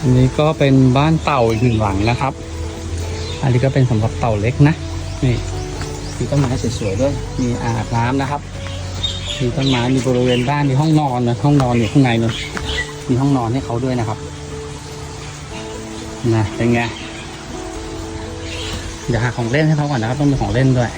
อันนี้ก็เป็นบ้านเต่าอีกหนึ่งหลังนะครับ อันนี้ก็เป็นสำหรับเต่าเล็กนะ นี่มีต้นไม้สวยๆด้วย มีอ่างบน้ำนะครับมีต้นไม้มีบริเวณบ้านมีห้องนอนนะห้องนอนอยู่ข้างในนู้นมีห้องนอนให้เขาด้วยนะครับนะเป็นไงเดี๋ยวหาของเล่นให้เขาก่อนนะครับ ต้องมีของเล่นด้วย